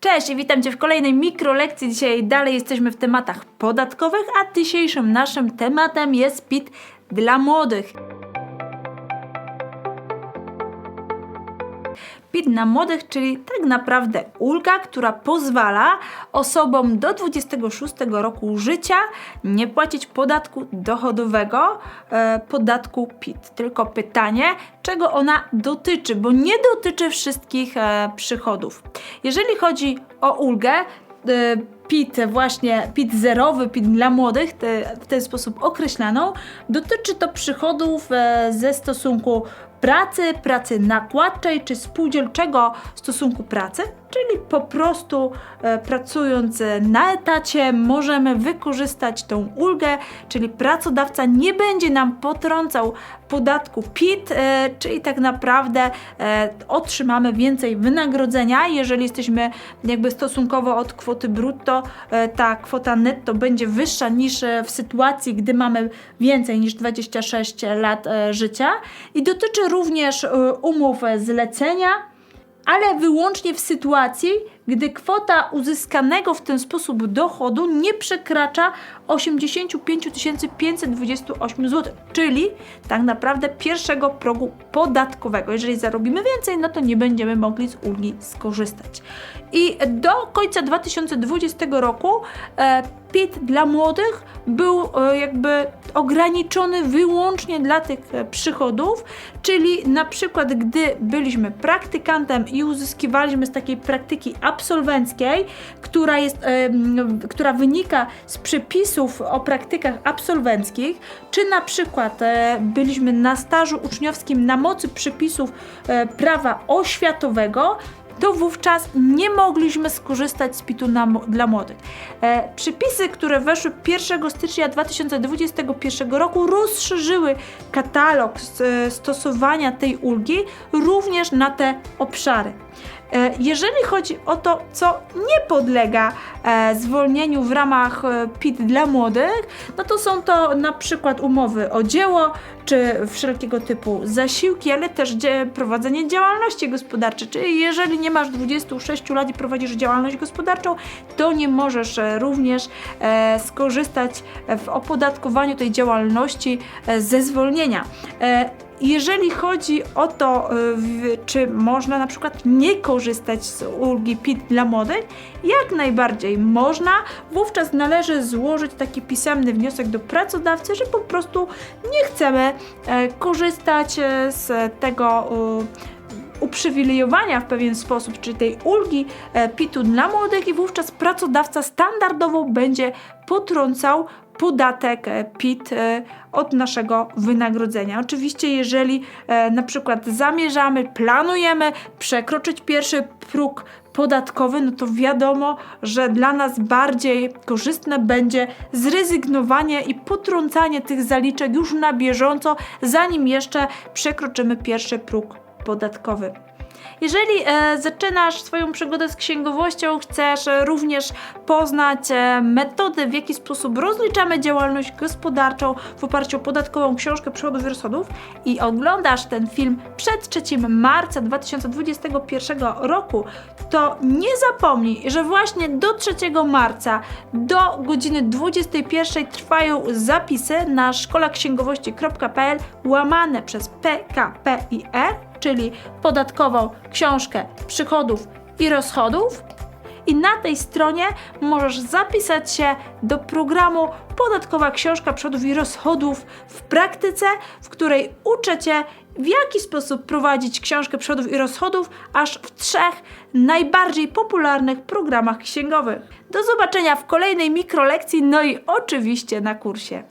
Cześć i witam Cię w kolejnej mikrolekcji. Dzisiaj dalej jesteśmy w tematach podatkowych, a dzisiejszym naszym tematem jest PIT dla młodych. PIT na młodych, czyli tak naprawdę ulga, która pozwala osobom do 26 roku życia nie płacić podatku dochodowego, e, podatku PIT. Tylko pytanie, czego ona dotyczy, bo nie dotyczy wszystkich e, przychodów. Jeżeli chodzi o ulgę, e, PIT, właśnie PIT zerowy, PIT dla młodych, te, w ten sposób określaną, dotyczy to przychodów e, ze stosunku pracy, pracy nakładczej czy spółdzielczego stosunku pracy, czyli po prostu e, pracując e, na etacie możemy wykorzystać tą ulgę, czyli pracodawca nie będzie nam potrącał podatku PIT, e, czyli tak naprawdę e, otrzymamy więcej wynagrodzenia, jeżeli jesteśmy jakby stosunkowo od kwoty brutto, e, ta kwota netto będzie wyższa niż e, w sytuacji, gdy mamy więcej niż 26 lat e, życia. I dotyczy również e, umów zlecenia, ale wyłącznie w sytuacji, gdy kwota uzyskanego w ten sposób dochodu nie przekracza 85 528 zł, czyli tak naprawdę pierwszego progu podatkowego. Jeżeli zarobimy więcej, no to nie będziemy mogli z ulgi skorzystać. I do końca 2020 roku e, PIT dla młodych był e, jakby ograniczony wyłącznie dla tych e, przychodów, czyli na przykład gdy byliśmy praktykantem i uzyskiwaliśmy z takiej praktyki absolwenckiej, która, jest, em, która wynika z przepisów o praktykach absolwenckich, czy na przykład e, byliśmy na stażu uczniowskim na mocy przepisów e, prawa oświatowego, to wówczas nie mogliśmy skorzystać z PIT-u dla młodych. E, przepisy, które weszły 1 stycznia 2021 roku, rozszerzyły katalog e, stosowania tej ulgi również na te obszary. E, Jeżeli chodzi o to, co nie podlega e, zwolnieniu w ramach e, PIT dla młodych, no to są to na przykład umowy o dzieło, czy wszelkiego typu zasiłki, ale też prowadzenie działalności gospodarczej. Czyli jeżeli nie masz 26 lat i prowadzisz działalność gospodarczą, to nie możesz również skorzystać w opodatkowaniu tej działalności ze zwolnienia. Jeżeli chodzi o to, y, czy można na przykład nie korzystać z ulgi PIT dla młodych, jak najbardziej można. Wówczas należy złożyć taki pisemny wniosek do pracodawcy, że po prostu nie chcemy e, korzystać e, z tego. Uprzywilejowania w pewien sposób, czyli tej ulgi e, PIT-u dla młodych i wówczas pracodawca standardowo będzie potrącał podatek e, PIT e, od naszego wynagrodzenia. Oczywiście, jeżeli na przykład zamierzamy, planujemy przekroczyć pierwszy próg podatkowy, no to wiadomo, że dla nas bardziej korzystne będzie zrezygnowanie i potrącanie tych zaliczek już na bieżąco, zanim jeszcze przekroczymy pierwszy próg podatkowy. Jeżeli e, zaczynasz swoją przygodę z księgowością, chcesz e, również poznać e, metody, w jaki sposób rozliczamy działalność gospodarczą w oparciu o podatkową książkę przychodów i rozchodów i oglądasz ten film przed 3 marca 2021 roku, to nie zapomnij, że właśnie do 3 marca do godziny 21 trwają zapisy na szkolaksięgowości.pl łamane przez PKPIR czyli podatkową książkę przychodów i rozchodów. I na tej stronie możesz zapisać się do programu Podatkowa Książka Przychodów i Rozchodów w praktyce, w której uczę Cię, w jaki sposób prowadzić książkę przychodów i rozchodów aż w trzech najbardziej popularnych programach księgowych. Do zobaczenia w kolejnej mikrolekcji, no i oczywiście na kursie.